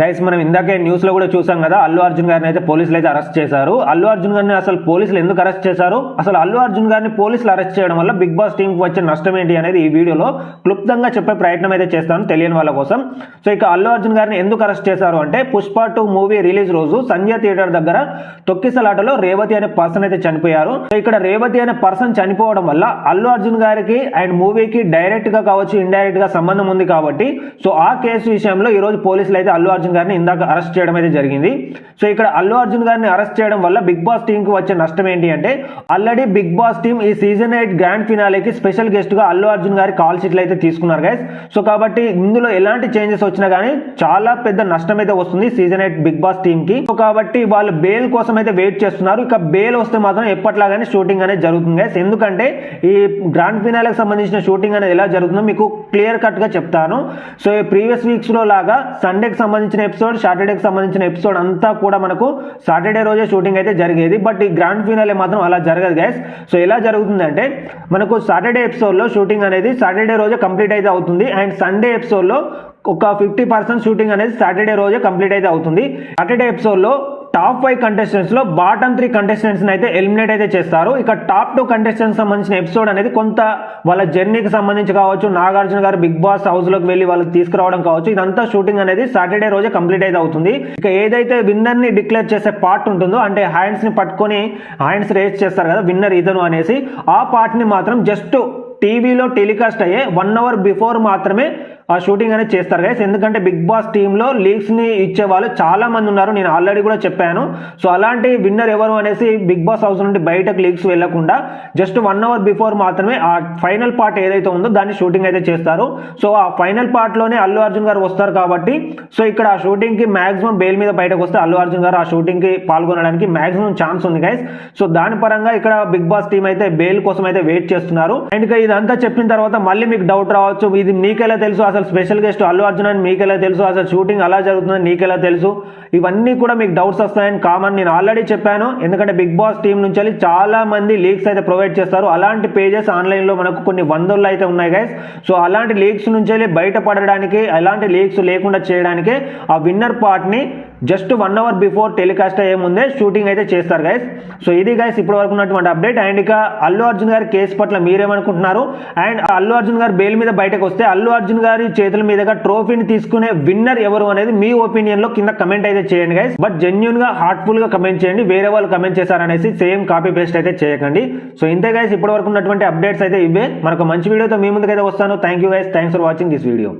Guys మనం ఇందాకే న్యూస్లో కూడా చూసాం కదా అల్లు అర్జున్ గారిని అయితే పోలీసులు అయితే అరెస్ట్ చేశారు. అల్లు అర్జున్ గారిని అసలు పోలీసులు ఎందుకు అరెస్ట్ చేశారు? అసలు అల్లు అర్జున్ గారిని పోలీసులు అరెస్ట్ చేయడం వల్ల బిగ్ బాస్ టీం కి వచ్చే నష్టం ఏంటి అనేది ఈ వీడియోలో క్లుప్తంగా చెప్పే ప్రయత్నం అయితే చేస్తాను తెలియని వాళ్ళ కోసం. సో ఇక అల్లు అర్జున్ గారిని ఎందుకు అరెస్ట్ చేశారు అంటే పుష్ప టూ మూవీ రిలీజ్ రోజు సంజయ్ థియేటర్ దగ్గర తొక్కిసలాటలో రేవతి అనే పర్సన్ అయితే చనిపోయారు. సో ఇక్కడ రేవతి అనే పర్సన్ చనిపోవడం వల్ల అల్లు అర్జున్ గారికి అండ్ మూవీకి డైరెక్ట్గా కావచ్చు ఇండైరెక్ట్గా సంబంధం ఉంది కాబట్టి సో ఆ కేసు విషయంలో ఈ రోజు పోలీసులు అయితే అల్లు అర్జున్ గారిని ఇందాక అరెస్ట్ చేయడం అయితే జరిగింది. సో ఇక్కడ అల్లు అర్జున్ గారిని అరెస్ట్ చేయడం వల్ల బిగ్ బాస్ టీంకి వచ్చే నష్టం ఏంటి అంటే ఆల్రెడీ బిగ్ బాస్ టీం ఈ సీజన్ ఎయిట్ గ్రాండ్ ఫినాలేకి స్పెషల్ గెస్ట్గా అల్లు అర్జున్ గారి కాల్ షీట్లు అయితే తీసుకున్నారు గైస్ సో కాబట్టి ఇందులో ఎలాంటి చేంజెస్ వచ్చినా కానీ చాలా పెద్ద నష్టం అయితే వస్తుంది సీజన్ ఎయిట్ బిగ్ బాస్ టీంకి. కాబట్టి వాళ్ళు బెయిల్ కోసం అయితే వెయిట్ చేస్తున్నారు. ఇక బెయిల్ వస్తే మాత్రం ఎప్పట్లాగానే షూటింగ్ అనేది జరుగుతుంది గైస్ ఎందుకంటే ఈ గ్రాండ్ ఫినాలకు సంబంధించిన షూటింగ్ అనేది ఎలా జరుగుతుందో మీకు క్లియర్ కట్గా చెప్తాను. సో ఈ ప్రీవియస్ వీక్స్లో లాగా సండేకి సంబంధించిన ఎపిసోడ్ సాటర్డేకి సంబంధించిన ఎపిసోడ్ అంతా కూడా మనకు సాటర్డే రోజే షూటింగ్ అయితే జరిగేది. బట్ ఈ గ్రాండ్ ఫినాలే మాత్రం అలా జరగదు గైస్ సో ఎలా జరుగుతుందంటే మనకు సాటర్డే ఎపిసోడ్లో షూటింగ్ అనేది సాటర్డే రోజే కంప్లీట్ అయితే అవుతుంది. అండ్ సండే ఎపిసోడ్లో ఒక ఫిఫ్టీ పర్సెంట్ షూటింగ్ అనేది సాటర్డే రోజే కంప్లీట్ అయితే అవుతుంది. సాటర్డే ఎపిసోడ్లో టాప్ ఫైవ్ కంటెస్టెంట్స్లో బాటమ్ త్రీ కంటెస్టెంట్స్ అయితే ఎలిమినేట్ అయితే చేస్తారు. ఇక టాప్ టూ కంటెస్టెంట్స్ సంబంధించిన ఎపిసోడ్ అనేది కొంత వాళ్ళ జర్నీకి సంబంధించి కావచ్చు నాగార్జున గారు బిగ్ బాస్ హౌస్లోకి వెళ్ళి వాళ్ళకి తీసుకురావడం కావచ్చు ఇదంతా షూటింగ్ అనేది సాటర్డే రోజే కంప్లీట్ అయితే అవుతుంది. ఇక ఏదైతే విన్నర్ని డిక్లేర్ చేసే పార్ట్ ఉంటుందో అంటే హ్యాండ్స్ని పట్టుకొని హ్యాండ్స్ రేస్ చేస్తారు కదా విన్నర్ ఇతను అనేసి ఆ పార్ట్ని మాత్రం జస్ట్ టీవీలో టెలికాస్ట్ అయ్యే వన్ అవర్ బిఫోర్ మాత్రమే ఆ షూటింగ్ అనేది చేస్తారు గైస్ ఎందుకంటే బిగ్ బాస్ టీంలో లీగ్స్ని ఇచ్చే వాళ్ళు చాలా మంది ఉన్నారు. నేను ఆల్రెడీ కూడా చెప్పాను. సో అలాంటి విన్నర్ ఎవరు అనేసి బిగ్ బాస్ హౌస్ నుండి బయటకు లీగ్స్ వెళ్ళకుండా జస్ట్ వన్ అవర్ బిఫోర్ మాత్రమే ఆ ఫైనల్ పార్ట్ ఏదైతే ఉందో దాన్ని షూటింగ్ అయితే చేస్తారు. సో ఆ ఫైనల్ పార్ట్లోనే అల్లు అర్జున్ గారు వస్తారు కాబట్టి సో ఇక్కడ ఆ షూటింగ్కి బెయిల్ మీద బయటకు వస్తే అల్లు అర్జున్ గారు ఆ షూటింగ్కి పాల్గొనడానికి మ్యాక్సిమం ఛాన్స్ ఉంది గైస్ సో దాని పరంగా ఇక్కడ బిగ్ బాస్ టీం అయితే బెయిల్ కోసం అయితే వెయిట్ చేస్తున్నారు. అండ్ ఇక ఇదంతా చెప్పిన తర్వాత మళ్ళీ మీకు డౌట్ రావచ్చు. ఇది మీకెలా తెలుసు? అసలు స్పెషల్ గెస్ట్ అల్లు అర్జున్ అని మీకెలా తెలుసు? అసలు షూటింగ్ అలా జరుగుతుందని నీకెలా తెలుసు? ఇవన్నీ కూడా మీకు డౌట్స్ వస్తాయని కామన్ నేను ఆల్రెడీ చెప్పాను. ఎందుకంటే బిగ్ బాస్ టీం నుంచి వెళ్ళి చాలా మంది లీక్స్ అయితే ప్రొవైడ్ చేస్తారు. అలాంటి పేజెస్ ఆన్లైన్లో మనకు కొన్ని వందల్లో అయితే ఉన్నాయి గైస్ సో అలాంటి లీక్స్ నుంచి వెళ్ళి బయటపడడానికి అలాంటి లీక్స్ లేకుండా చేయడానికి ఆ విన్నర్ పార్ట్ని just one hour before telecast అయ్యే ముందే షూటింగ్ అయితే చేస్తారు గైస్ సో ఇది గైస్ ఇప్పటి వరకు ఉన్నటువంటి అప్డేట్. అండ్ ఇక అల్లు అర్జున్ గారి కేసు పట్ల మీరేమనుకుంటున్నారు? అండ్ అల్లు అర్జున్ గారు బెయిల్ మీద బయటకు వస్తే అల్లు అర్జున్ గారి చేతుల మీదుగా ట్రోఫీని తీసుకునే విన్నర్ ఎవరు అనేది మీ ఒపీనియన్లో కింద కమెంట్ అయితే చేయండి గైస్ బట్ జెన్యున్గా హార్ట్ఫుల్గా కమెంట్ చేయండి. వేరే వాళ్ళు కమెంట్ చేశారనేసి సేమ్ కాపీ పేస్ట్ అయితే చేయకండి. సో ఇంతే గైస్ ఇప్పటి వరకు ఉన్నటువంటి అప్డేట్స్ అయితే ఇవే. మనకు మంచి వీడియోతో మీ ముందుకైతే వస్తాను. Thank you guys thanks for watching this video